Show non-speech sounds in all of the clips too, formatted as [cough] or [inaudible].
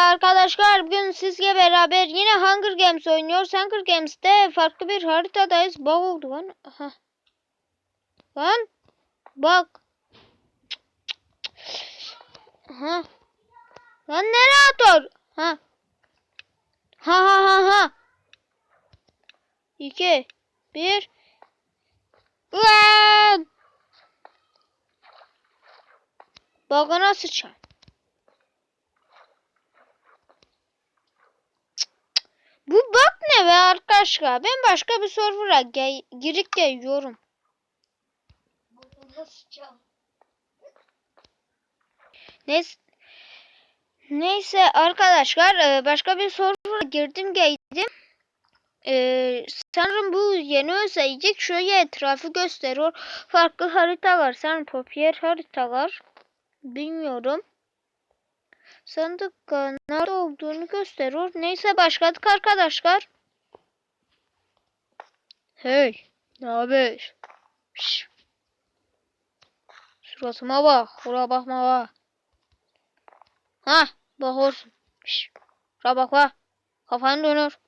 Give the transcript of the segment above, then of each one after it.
arkadaşlar. Bugün sizle beraber yine Hunger Games oynuyoruz. Hunger Games'te farklı bir haritadayız. Bug oldu lan. Aha. Lan. Bak. Aha. Lan nereye atıyor? Ha. Ha ha ha ha. 2 1 Lan. Bagana sıçan. Bu bak ne be arkadaşlar? Ben başka bir server'a gel girip geliyorum. Neyse, neyse arkadaşlar e, başka bir server'a girdim geldim. Ee, sanırım bu yeni özellik şöyle etrafı gösteriyor. Farklı haritalar. Sanırım popüler haritalar. Bilmiyorum. Sandık e, nerede olduğunu gösteriyor. Neyse başladık arkadaşlar. Hey. Ne haber? Suratıma bak. Buraya bakma bak. Ha, bak olsun. Şş. Şuna bak bak. Kafanı dönür.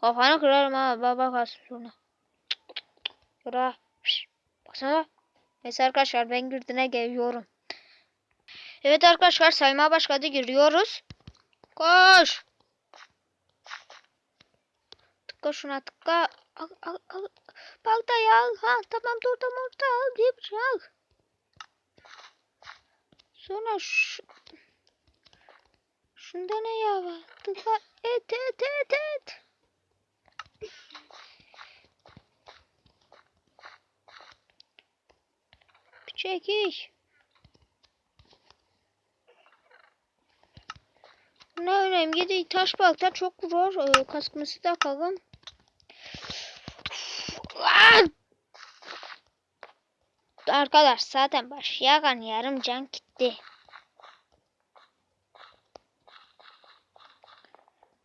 Kafanı kırarım ha. Bak bak az sonra. Şura. Şş. Baksana. Neyse arkadaşlar ben girdine geliyorum. Evet arkadaşlar saymaya başladı giriyoruz. Koş. Tıkla şuna tıkla. Al al al. Baltayı al. Ha tamam dur tamam orada al. Bir şey al. Sonra şu. Şunda ne ya var? Tıkla et et et et. Çekiş. Ne önemli değil. Taş balta çok vurur. Ee, kaskımızı takalım. Lan! Arkadaş zaten başlayan yarım can gitti.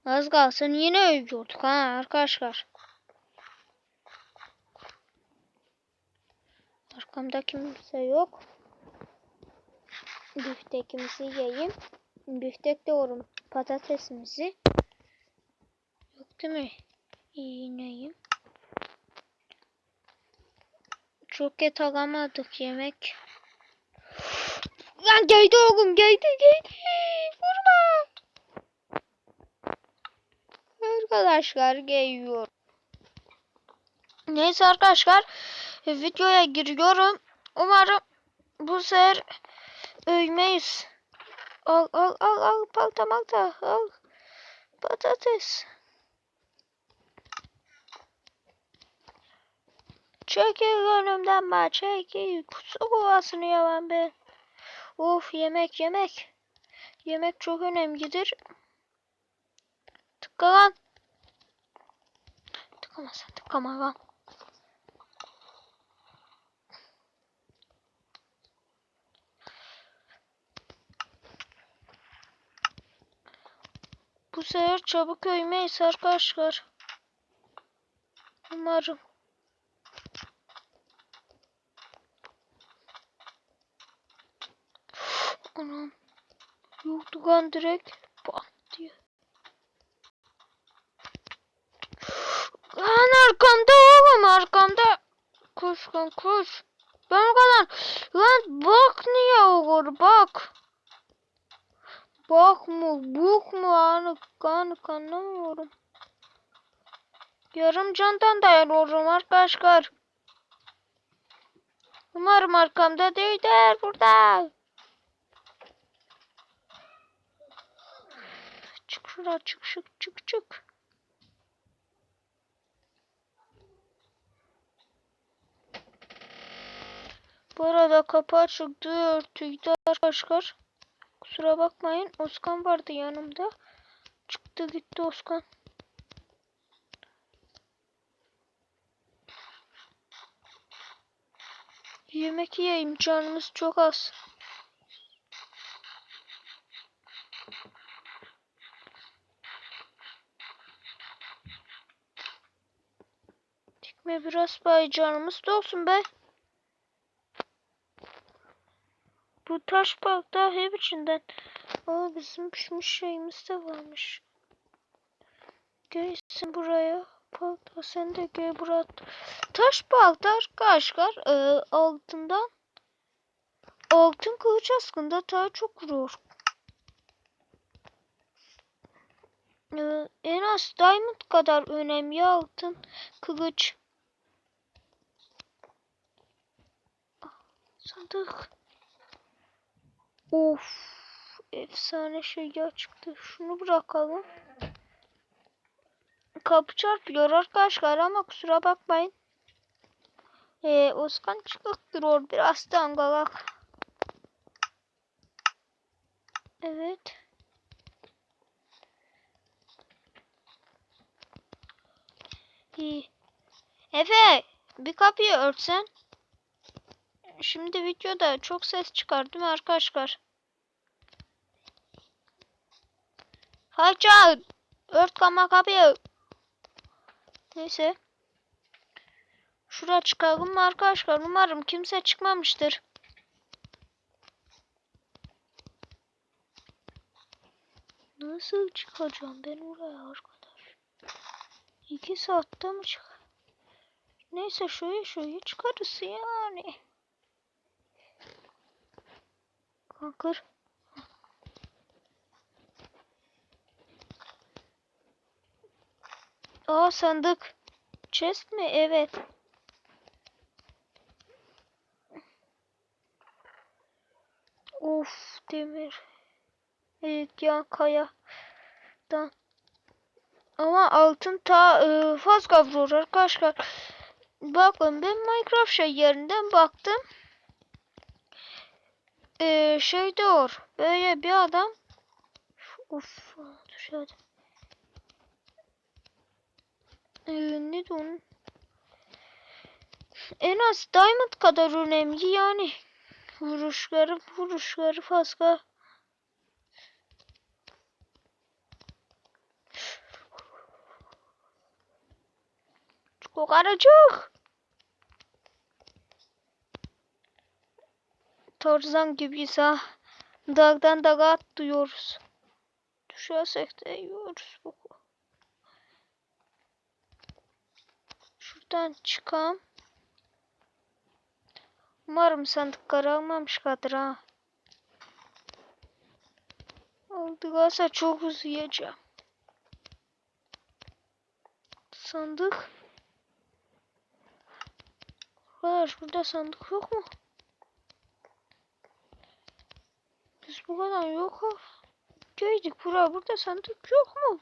Az kalsın yine ölüyorduk ha arkadaşlar. Arkamda kimse yok. Biftekimizi yiyeyim. Biftek doğrum patatesimizi. Yok değil mi? İğneyim. Çok et alamadık yemek. Lan geldi oğlum geldi geldi. Vurma. Arkadaşlar geliyor. Neyse arkadaşlar videoya giriyorum. Umarım bu sefer ölmeyiz. Al al al al palta malta al. Patates. Çekil önümden ben çekil. Su kovasını yemem ben. Of yemek yemek. Yemek çok önemlidir. Tıkla lan. Tıklama sen tıklama lan. Bu sefer çabuk ölmeyiz arkadaşlar. Umarım. Anam. Yoktu kan direkt. Bak diye. Lan arkamda oğlum arkamda. Koş lan koş. Ben kadar. Lan bak niye olur bak. Bak mı buk mu anı kan kanamıyorum. Yarım candan dayanıyorum arkadaşlar. Umarım arkamda değildir burada. Çık şuraya çık çık çık çık. Bu arada kapı açıktı örtüydü arkadaşlar. Kusura bakmayın. Oskan vardı yanımda. Çıktı gitti Oskan. Yemek yiyeyim. Canımız çok az. Dikme biraz bay canımız da olsun be. Bu taş balta hep içinden Aa bizim pişmiş şeyimiz de varmış. Gelsin buraya. Balta sen de gel buraya. Taş balta arkadaşlar e, altından altın kılıç aslında daha çok vurur. E, en az diamond kadar önemli altın kılıç. Sandık. Of. Efsane şey çıktı. Şunu bırakalım. Kapı çarpıyor arkadaşlar ama kusura bakmayın. Ee, Özkan çıkıktır biraz dangalak. Evet. İyi. Efe bir kapıyı örtsen. Şimdi videoda çok ses çıkar değil mi arkadaşlar? Haçan! Ört kama kapıyı. Neyse. Şuraya çıkalım mı arkadaşlar? Umarım kimse çıkmamıştır. Nasıl çıkacağım ben oraya arkadaş? İki saatte mi çık? Neyse şöyle şöyle çıkarız yani. Kalkır. Aa sandık. Chest mi? Evet. Of demir. Evet ya kayadan. Ama altın ta e, fazla vurur arkadaşlar. Bakın ben Minecraft şey yerinden baktım. E, şey diyor. Böyle bir adam. Of dışarıda. Ee, ne de? En az diamond kadar önemli yani. Vuruşları vuruşları fazla. Çok Tarzan gibiyiz ha. Dağdan dağa atlıyoruz. Düşersek de yiyoruz. Şuradan çıkam. Umarım sandıkları almamışlardır ha. Aldılarsa çok yiyeceğim. Sandık. Arkadaş burada sandık yok mu? Bu kadar yok ha. Geldik buraya burada sandık yok mu?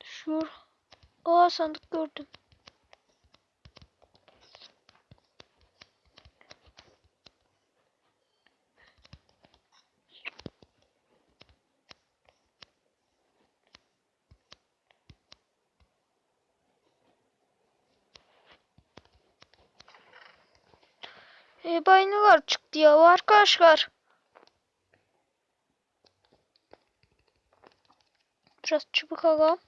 Düşüyor. Aa sandık gördüm. E, baynalar çıktı ya arkadaşlar. Biraz çubuk alalım.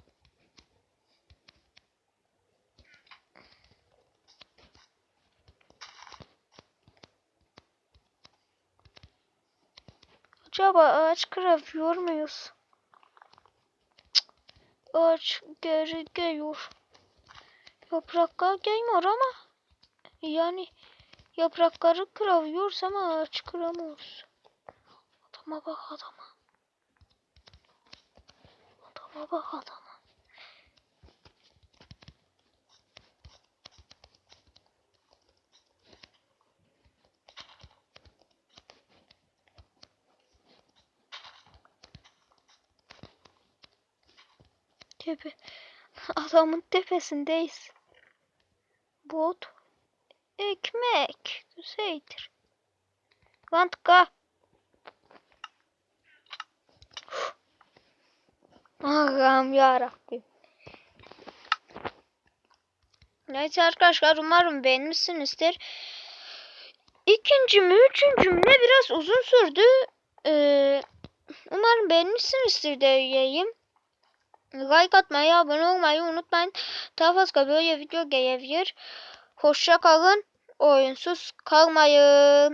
Acaba ağaç kırabiliyor muyuz? Cık. Ağaç geri geliyor. Yapraklar gelmiyor ama yani yaprakları kırabiliyoruz ama ağaç kıramıyoruz. Adama bak adama. Adama bak adama. Tepe. [laughs] Adamın tepesindeyiz. Bot. Ekmek. Düzeydir. Vantka. Allah'ım yarabbim. Neyse arkadaşlar umarım beğenmişsinizdir. İkinci mi üçüncü mü ne biraz uzun sürdü. Ee, umarım beğenmişsinizdir diyeyim. Like atmayı, abone olmayı unutmayın. Daha fazla böyle video gelebilir. Hoşça kalın. Oyunsuz kalmayın.